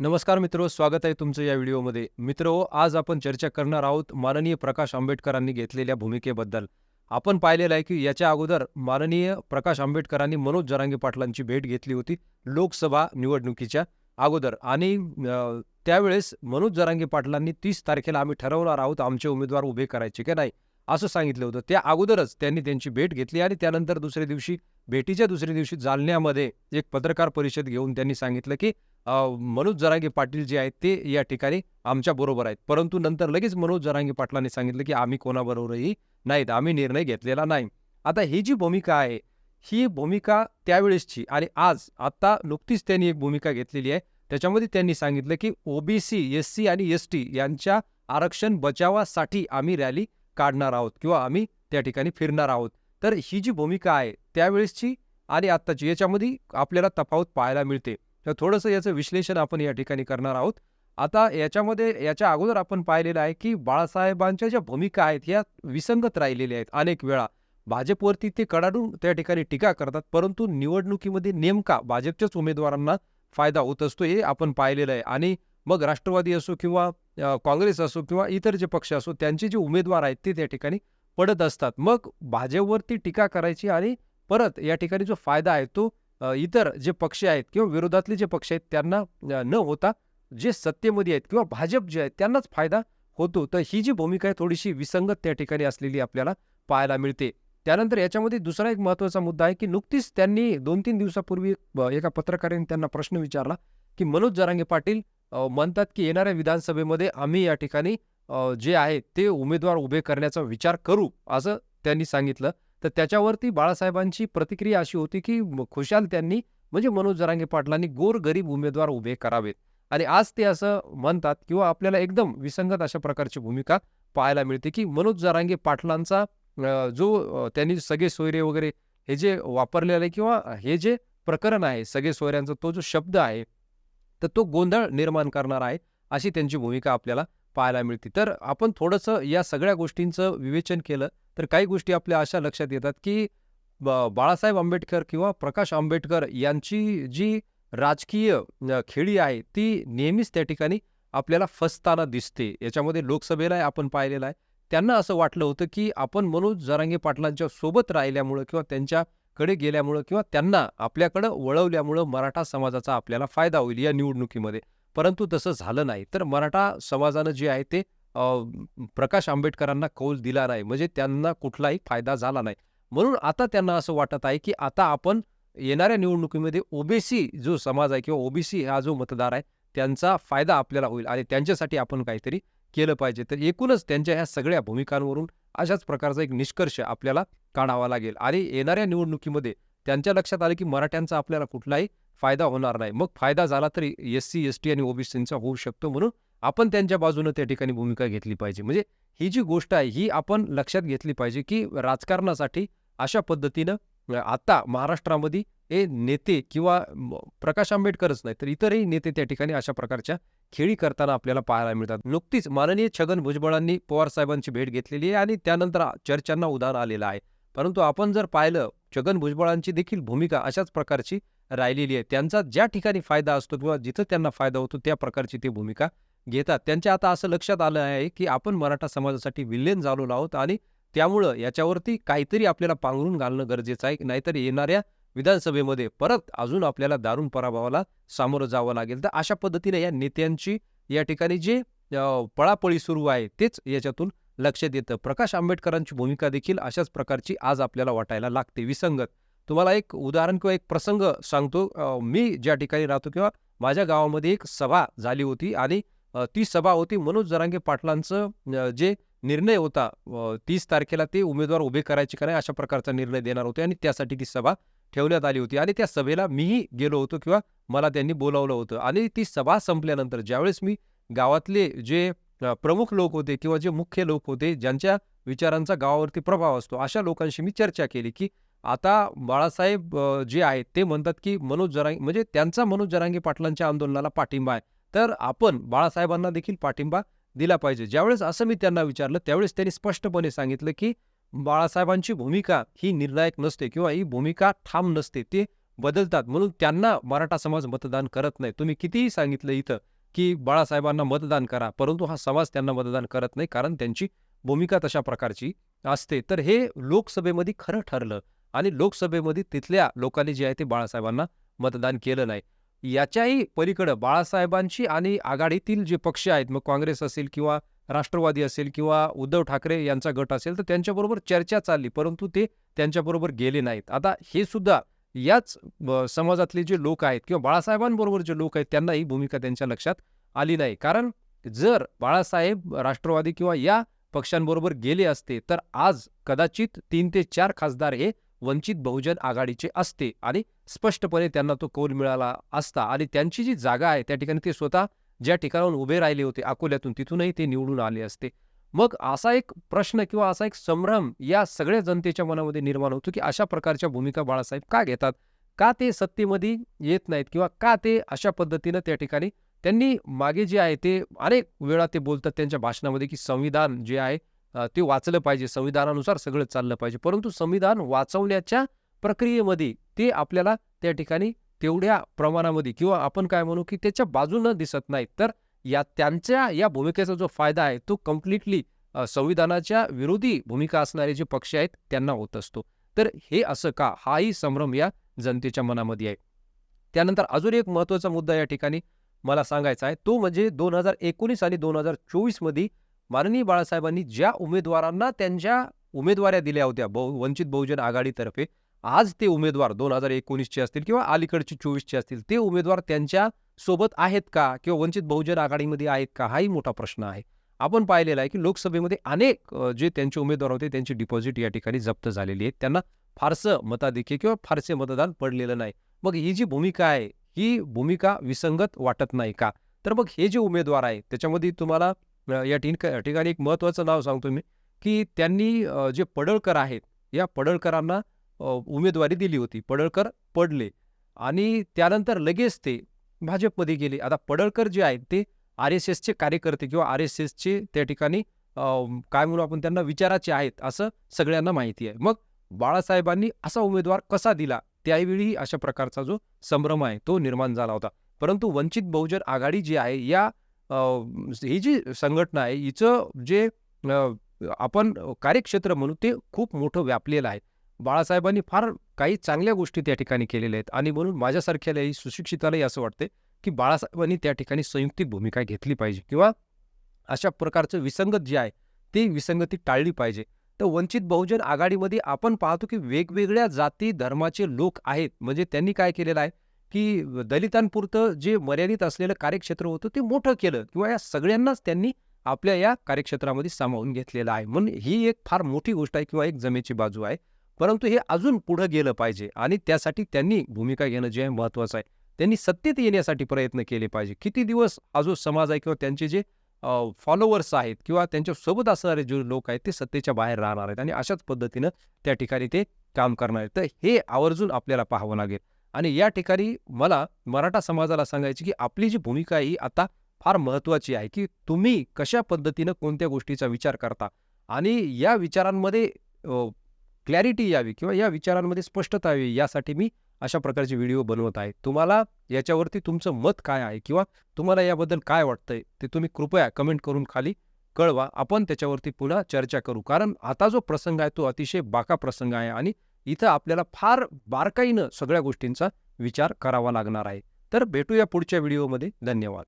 नमस्कार मित्र स्वागत आहे तुमचं या व्हिडिओमध्ये. मित्र आज आपण चर्चा करणार आहोत माननीय प्रकाश आंबेडकरांनी घेतलेल्या भूमिकेबद्दल. आपण पाहिलेलं आहे की याच्या अगोदर माननीय प्रकाश आंबेडकरांनी मनोज जरांगे पाटलांची भेट घेतली होती लोकसभा निवडणुकीच्या अगोदर. आणि त्यावेळेस मनोज जरांगे पाटलांनी तीस तारखेला आम्ही ठरवणार आहोत आमचे उमेदवार उभे करायचे की नाही. असं सांगितलं होतं. त्या अगोदरच त्यांनी त्यांची भेट घेतली आणि त्यानंतर दुसऱ्या दिवशी भेटीच्या दुसऱ्या दिवशी जालन्यामध्ये एक पत्रकार परिषद घेऊन त्यांनी सांगितलं की मनोज जरांगे पाटील जे आहेत ते या ठिकाणी आमच्या बरोबर आहेत. परंतु नंतर लगेच मनोज जरांगे पाटलांनी सांगितलं की आम्ही कोणाबरोबरही नाहीत. आम्ही निर्णय घेतलेला नाही. आता ही जी भूमिका आहे ही भूमिका त्यावेळेसची आणि आज आत्ता नुकतीच त्यांनी एक भूमिका घेतलेली आहे. त्याच्यामध्ये त्यांनी सांगितलं की ओबीसी एस सी आणि एस टी यांच्या आरक्षण बचावासाठी आम्ही रॅली काढणार आहोत किंवा आम्ही त्या ठिकाणी फिरणार आहोत. तर ही जी भूमिका आहे त्यावेळेसची आणि आत्ताची याच्यामध्ये आपल्याला तफावत पाहायला मिळते. तर थोडंसं याचं विश्लेषण आपण या ठिकाणी करणार आहोत. आता याच्यामध्ये याच्या अगोदर आपण पाहिलेलं आहे की बाळासाहेबांच्या ज्या भूमिका आहेत ह्या विसंगत राहिलेल्या आहेत अनेक वेळा. भाजपवरती ते कडाडून त्या ठिकाणी टीका करतात परंतु निवडणुकीमध्ये नेमका भाजपच्याच उमेदवारांना फायदा होत असतो हे आपण पाहिलेलं आहे. आणि मग राष्ट्रवादी असो किंवा काँग्रेस असो किंवा इतर जे पक्ष असो त्यांचे जे उमेदवार आहेत ते त्या ठिकाणी पडत असतात. मग भाजपवरती टीका करायची आणि परत या ठिकाणी जो फायदा आहे तो इतर जे पक्ष आहेत किंवा विरोधातले जे पक्ष आहेत त्यांना न होता जे सत्तेमध्ये आहेत किंवा भाजप जे आहेत त्यांनाच फायदा होतो. तर ही जी भूमिका आहे थोडीशी विसंगत त्या ठिकाणी असलेली आपल्याला पाहायला मिळते. त्यानंतर याच्यामध्ये दुसरा एक महत्त्वाचा मुद्दा आहे की नुकतीच त्यांनी दोन तीन दिवसापूर्वी एका पत्रकाराने त्यांना प्रश्न विचारला की मनोज जरांगे पाटील म्हणतात की येणाऱ्या विधानसभेमध्ये आम्ही या ठिकाणी जे आहे ते उमेदवार उभे करण्याचा विचार करू असं त्यांनी सांगितलं. तर त्याच्यावरती बाळासाहेबांची प्रतिक्रिया अशी होती की खुशाल त्यांनी म्हणजे मनोज जरांगे पाटलांनी गोरगरीब उमेदवार उभे करावेत. आणि आज ते असं म्हणतात किंवा आपल्याला एकदम विसंगत अशा प्रकारची भूमिका पाहायला मिळते की मनोज जरांगे पाटलांचा जो त्यांनी सगळे सोयरे वगैरे हे जे वापरलेलं आहे किंवा हे जे प्रकरण आहे सगळे सोयऱ्यांचा तो जो शब्द आहे तर तो गोंधळ निर्माण करणार आहे अशी त्यांची भूमिका आपल्याला पाहायला मिळते. तर आपण थोडंसं या सगळ्या गोष्टींचं विवेचन केलं तर काही गोष्टी आपल्या अशा लक्षात येतात की बाळासाहेब आंबेडकर किंवा प्रकाश आंबेडकर यांची जी राजकीय खेळी आहे ती नेहमीच त्या ठिकाणी आपल्याला फसताना दिसते. याच्यामध्ये लोकसभेला आपण पाहिलेलं आहे. त्यांना असं वाटलं होतं की आपण मनोज जरांगे पाटलांच्या सोबत राहिल्यामुळं किंवा त्यांच्या कडे गेल्यामुळं किंवा त्यांना आपल्याकडं वळवल्यामुळं मराठा समाजाचा आपल्याला फायदा होईल या निवडणुकीमध्ये. परंतु तसं झालं नाही. तर मराठा समाजानं जे आहे ते प्रकाश आंबेडकरांना कौल दिला नाही. म्हणजे त्यांना कुठलाही फायदा झाला नाही. म्हणून आता त्यांना असं वाटत आहे की आता आपण येणाऱ्या निवडणुकीमध्ये ओबीसी जो समाज आहे किंवा ओबीसी हा जो मतदार आहे त्यांचा फायदा आपल्याला होईल आणि त्यांच्यासाठी आपण काहीतरी केलं पाहिजे. तर एकूणच त्यांच्या ह्या सगळ्या भूमिकांवरून अशाच प्रकारचा एक निष्कर्ष आपल्याला काढावा लागेल. आणि येणाऱ्या निवडणुकीमध्ये त्यांच्या लक्षात आलं की मराठ्यांचा आपल्याला कुठलाही फायदा होणार नाही. मग फायदा झाला तरी एस सी एस टी आणि ओबीसींचा होऊ शकतो म्हणून आपण त्यांच्या बाजूनं त्या ठिकाणी भूमिका घेतली पाहिजे. म्हणजे ही जी गोष्ट आहे ही आपण लक्षात घेतली पाहिजे की राजकारणासाठी अशा पद्धतीनं म्हणजे आता महाराष्ट्रामध्ये हे नेते किंवा प्रकाश आंबेडकरच नाही तर इतरही नेते त्या ठिकाणी अशा प्रकारच्या खेळी करताना आपल्याला पाहायला मिळतात. नुकतीच माननीय छगन भुजबळांनी पवार साहेबांची भेट घेतलेली आहे आणि त्यानंतर चर्चांना उदाहरण आलेलं आहे. परंतु आपण जर पाहिलं छगन भुजबळांची देखील भूमिका अशाच प्रकारची राहिलेली आहे. त्यांचा ज्या ठिकाणी फायदा असतो किंवा जिथं त्यांना फायदा होतो त्या प्रकारची ती भूमिका घेतात. त्यांच्या आता असं लक्षात आलं आहे की आपण मराठा समाजासाठी विल्लेन झालो आहोत आणि त्यामुळं याच्यावरती काहीतरी आपल्याला पांघरून घालणं गरजेचं आहे. नाहीतर येणाऱ्या विधानसभेमध्ये परत अजून आपल्याला दारुण पराभवाला सामोरं जावं लागेल. तर अशा पद्धतीने या नेत्यांची या ठिकाणी जे पळापळी सुरू आहे तेच याच्यातून लक्षात येतं प्रकाश आंबेडकरांची भूमिका देखील अशाच प्रकारची आज आपल्याला वाटायला लागते. विसंगत. तुम्हाला एक उदाहरण किंवा एक प्रसंग सांगतो. मी ज्या ठिकाणी राहतो किंवा माझ्या गावामध्ये एक सभा झाली होती आणि ती सभा होती मनोज जरांगे पाटलांचं जे निर्णय होता. तीस तारखेला ते उमेदवार उभे करायचे का नाही अशा प्रकारचा निर्णय देणार होते आणि त्यासाठी ती सभा ठेवण्यात आली होती. आणि त्या सभेला मीही गेलो होतो किंवा मला त्यांनी बोलावलं होतं. आणि ती सभा संपल्यानंतर ज्यावेळेस मी गावातले जे प्रमुख लोक होते किंवा जे मुख्य लोक होते ज्यांच्या विचारांचा गावावरती प्रभाव असतो अशा लोकांशी मी चर्चा केली की आता बाळासाहेब जे आहेत ते म्हणतात की मनोज जरांगे म्हणजे त्यांचा मनोज जरांगे पाटलांच्या आंदोलनाला पाठिंबा आहे. तर आपण बाळासाहेबांना देखील पाठिंबा दिला पाहिजे. ज्यावेळेस असं मी त्यांना विचारलं त्यावेळेस त्यांनी स्पष्टपणे सांगितलं की बाळासाहेबांची भूमिका ही निर्णायक नसते किंवा ही भूमिका ठाम नसते. ते बदलतात. म्हणून त्यांना मराठा समाज मतदान करत नाही. तुम्ही कितीही सांगितलं इथं की बाळासाहेबांना मतदान करा परंतु हा समाज त्यांना मतदान करत नाही कारण त्यांची भूमिका तशा प्रकारची असते. तर हे लोकसभेमध्ये खरं ठरलं आणि लोकसभेमध्ये तिथल्या लोकांनी जे आहे ते बाळासाहेबांना मतदान केलं नाही. याच्याही पलीकडं बाळासाहेबांची आणि आघाडीतील जे पक्ष आहेत मग काँग्रेस असेल किंवा राष्ट्रवादी असेल किंवा उद्धव ठाकरे यांचा गट असेल तर त्यांच्याबरोबर चर्चा चालली परंतु ते त्यांच्याबरोबर गेले नाहीत. आता हे सुद्धा याच समाजातले जे लोक आहेत किंवा बाळासाहेबांबरोबर जे लोक आहेत त्यांना ही भूमिका त्यांच्या लक्षात आली नाही. कारण जर बाळासाहेब राष्ट्रवादी किंवा या पक्षांबरोबर गेले असते तर आज कदाचित तीन ते चार खासदार हे वंचित बहुजन आघाडीचे असते आणि स्पष्टपणे त्यांना तो कौल मिळाला असता. आणि त्यांची जी जागा आहे त्या ठिकाणी ते स्वतः ज्या ठिकाणाहून उभे राहिले होते अकोल्यातून तिथूनही ते निवडून आले असते. मग असा एक प्रश्न किंवा असा एक संभ्रम या सगळ्या जनतेच्या मनामध्ये निर्माण होतो की अशा प्रकारच्या भूमिका बाळासाहेब का घेतात? का ते सत्तेमध्ये येत नाहीत किंवा का ते अशा पद्धतीनं त्या ठिकाणी त्यांनी मागे जे आहे ते अनेक वेळा ते बोलतात त्यांच्या भाषणामध्ये की संविधान जे आहे ते वाचलं पाहिजे संविधानानुसार सगळं चाललं पाहिजे. परंतु संविधान वाचवण्याच्या प्रक्रियेमध्ये ते आपल्याला त्या ठिकाणी तेवढ्या प्रमाणामध्ये किंवा आपण काय म्हणू की त्याच्या बाजूनं दिसत नाहीत. तर या त्यांच्या या भूमिकेचा जो फायदा आहे तो कम्प्लिटली संविधानाच्या विरोधी भूमिका असणारे जे पक्ष आहेत त्यांना होत असतो. तर हे असं का? हाही संभ्रम या जनतेच्या मनामध्ये आहे. त्यानंतर अजून एक महत्त्वाचा मुद्दा या ठिकाणी मला सांगायचा आहे. तो म्हणजे दोन हजार एकोणीस आणि दोन हजार चोवीसमध्ये माननीय बाळासाहेबांनी ज्या उमेदवारांना त्यांच्या उमेदवाऱ्या दिल्या होत्या बहु वंचित बहुजन आघाडीतर्फे आज ते उमेदवार दोन हजार एकोणीसचे असतील किंवा अलीकडचे चोवीसचे असतील ते उमेदवार त्यांच्यासोबत आहेत का किंवा वंचित बहुजन आघाडीमध्ये आहेत का हाही मोठा प्रश्न आहे. आपण पाहिलेला आहे की लोकसभेमध्ये अनेक जे त्यांचे उमेदवार होते त्यांची डिपॉझिट या ठिकाणी जप्त झालेली आहे त्यांना फारसं मताधिक्य किंवा फारसे मतदान पडलेलं नाही. मग ही जी भूमिका आहे ही भूमिका विसंगत वाटत नाही का? तर मग हे जे उमेदवार आहे त्याच्यामध्ये तुम्हाला या ठिक- ठिकाणी एक महत्त्वाचं नाव सांगतो मी की त्यांनी जे पडळकर आहेत या पडळकरांना उमेदवारी दिली होती. पडळकर पडले आणि त्यानंतर लगेच ते भाजपमध्ये गेले. आता पडळकर जे आहेत ते आर एस एसचे कार्यकर्ते किंवा आर एस एसचे त्या ठिकाणी काय म्हणू आपण त्यांना विचाराचे आहेत असं सगळ्यांना माहिती आहे. मग बाळासाहेबांनी असा उमेदवार कसा दिला? त्यावेळी अशा प्रकारचा जो संभ्रम आहे तो निर्माण झाला होता. परंतु वंचित बहुजन आघाडी जी आहे या ही जी संघटना आहे हिचं जे आपण कार्यक्षेत्र म्हणू ते खूप मोठं व्यापलेलं आहे. बाळासाहेबांनी फार काही चांगल्या गोष्टी त्या ठिकाणी केलेल्या आहेत आणि म्हणून माझ्यासारख्यालाही सुशिक्षितालाही असं वाटते की बाळासाहेबांनी त्या ठिकाणी संयुक्तिक भूमिका घेतली पाहिजे किंवा अशा प्रकारचं विसंगत जे आहे ते विसंगती टाळली पाहिजे. तर वंचित बहुजन आघाडीमध्ये आपण पाहतो की वेगवेगळ्या जाती धर्माचे लोक आहेत. म्हणजे त्यांनी काय केलेलं आहे? की दलितांपुरतं जे मर्यादित असलेलं कार्यक्षेत्र होतं ते मोठं केलं. किंवा या सगळ्यांनाच त्यांनी आपल्या या कार्यक्षेत्रामध्ये सामावून घेतलेलं आहे. म्हणून ही एक फार मोठी गोष्ट आहे किंवा एक जमेची बाजू आहे. परंतु हे अजून पुढं गेलं पाहिजे आणि त्यासाठी त्यांनी भूमिका घेणं जे आहे महत्त्वाचं आहे. त्यांनी सत्तेत येण्यासाठी प्रयत्न केले पाहिजे. किती दिवस हा जो समाज आहे किंवा त्यांचे जे फॉलोअर्स आहेत किंवा त्यांच्यासोबत असणारे जे लोक आहेत ते सत्तेच्या बाहेर राहणार आहेत आणि अशाच पद्धतीनं त्या ठिकाणी ते काम करणार आहेत. तर हे आवर्जून आपल्याला पाहावं लागेल. आणि या ठिकाणी मला मराठा समाजाला सांगायची की आपली जी भूमिका आहे ही आता फार महत्त्वाची आहे की तुम्ही कशा पद्धतीनं कोणत्या गोष्टीचा विचार करता? आणि या विचारांमध्ये क्लॅरिटी यावी किंवा या विचारांमध्ये स्पष्टता यावी यासाठी मी अशा प्रकारचे व्हिडिओ बनवत आहे. तुम्हाला याच्यावरती तुमचं मत काय आहे किंवा तुम्हाला याबद्दल काय वाटतंय ते तुम्ही कृपया कमेंट करून खाली कळवा. आपण त्याच्यावरती पुन्हा चर्चा करू. कारण आता जो प्रसंग आहे तो अतिशय बाका प्रसंग आहे आणि इथं आपल्याला फार बारकाईनं सगळ्या गोष्टींचा विचार करावा लागणार आहे. तर भेटूया पुढच्या व्हिडिओमध्ये. धन्यवाद.